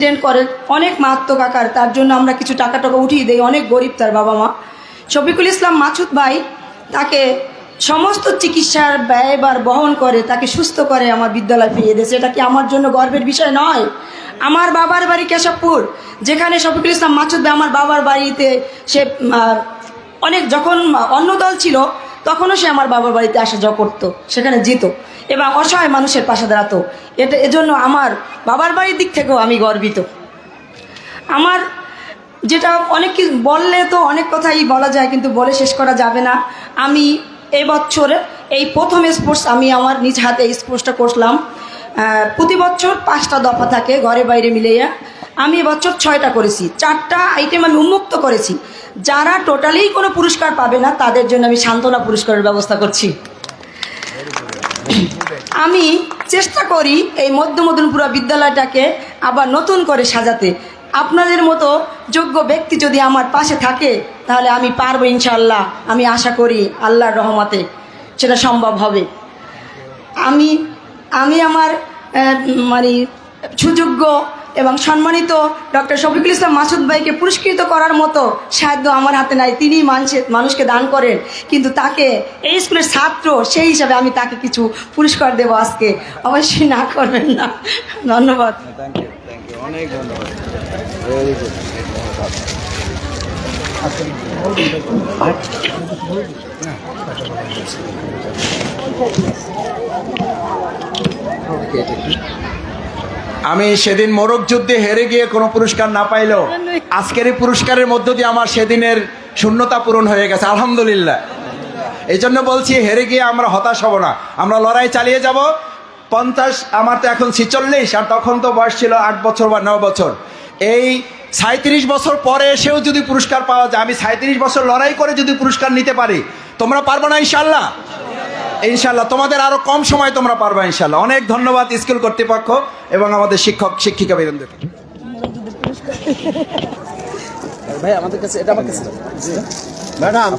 Accident করে, অনেক মারাত্মক আকার, তার জন্য আমরা কিছু টাকা টাকা উঠিয়ে দিই, অনেক গরিব তার বাবা মা। শফিকুল ইসলাম মাছুদ ভাই তাকে সমস্ত চিকিৎসার ব্যয়বার বহন করে, তাকে সুস্থ করে আমার বিদ্যালয় ফিরিয়ে দিয়েছে। এটা কি আমার জন্য গর্বের বিষয় নয়? আমার বাবার বাড়ি কেশবপুর, যেখানে শফিকুল ইসলাম মাছুদ ভাই আমার বাবার বাড়িতে সে অনেক, যখন অন্য দল ছিল তখনও সে আমার বাবার বাড়িতে আসা যাওয়া করতো, সেখানে যেত। এবং অসহায় মানুষের পাশে দাঁড়াতো। এটা, এজন্য আমার বাবার বাড়ির দিক থেকেও আমি গর্বিত। আমার যেটা অনেক কিছু বললে তো অনেক কথাই বলা যায়, কিন্তু বলে শেষ করা যাবে না। আমি এবছর এই প্রথম স্পোর্টস আমি আমার নিজ হাতে স্পোর্টসটা করলাম। প্রতি বছর পাঁচটা দফা থাকে ঘরে বাইরে মিলিয়ে। আমি এবছর ছয়টা করেছি। চারটা আইটেম আমি উন্মুক্ত করেছি। যারা টোটালি কোনো পুরস্কার পাবে না, তাদের জন্য আমি সান্ত্বনা পুরস্কারের ব্যবস্থা করছি। আমি চেষ্টা করি এই মধ্য মদনপুরা বিদ্যালয়টাকে আবার নতুন করে সাজাতে। আপনাদের মতো যোগ্য ব্যক্তি যদি আমার পাশে থাকে, তাহলে আমি পারব ইনশাল্লাহ আমি আশা করি আল্লাহর রহমতে সেটা সম্ভব হবে। আমি আমি আমার মানে সুযোগ্য এবং সম্মানিত ডক্টর শফিকুল ইসলাম মাসুদ ভাইকে পুরস্কৃত করার মতো সাহায্য আমার হাতে নাই। তিনি মানুষের মানুষকে দান করেন। কিন্তু তাকে এই স্কুলের ছাত্র, সেই হিসাবে আমি তাকে কিছু পুরস্কার দেবো আজকে। অবশ্যই না করবেন না। ধন্যবাদ। ধন্যবাদ। আমি সেদিন মোরগ যুদ্ধে হেরে গিয়ে কোনো পুরস্কার না পাইলেও আজকের এই পুরস্কারের মধ্য দিয়ে আমার সেদিনের শূন্যতা পূরণ হয়ে গেছে আলহামদুলিল্লাহ। এই জন্য বলছি হেরে গিয়ে আমরা হতাশ হব না। আমরা লড়াই চালিয়ে যাব। পঞ্চাশ আমার তো এখন ছিচল্লিশ আর তখন তো বয়স ছিল আট বছর বা ন বছর। এই সাঁত্রিশ বছর পরে এসেও যদি পুরস্কার পাওয়া যায় আমি সাঁত্রিশ বছর লড়াই করে যদি পুরস্কার নিতে পারি তোমরা পারব না ইনশাল্লাহ ইনশাল্লাহ তোমাদের আরও কম সময় তোমরা পারবা ইনশাল্লাহ অনেক ধন্যবাদ স্কুল কর্তৃপক্ষ এবং আমাদের শিক্ষক শিক্ষিকা বৃন্দকে ভাই আমাদের কাছে এটা আমার কাছে। ম্যাডাম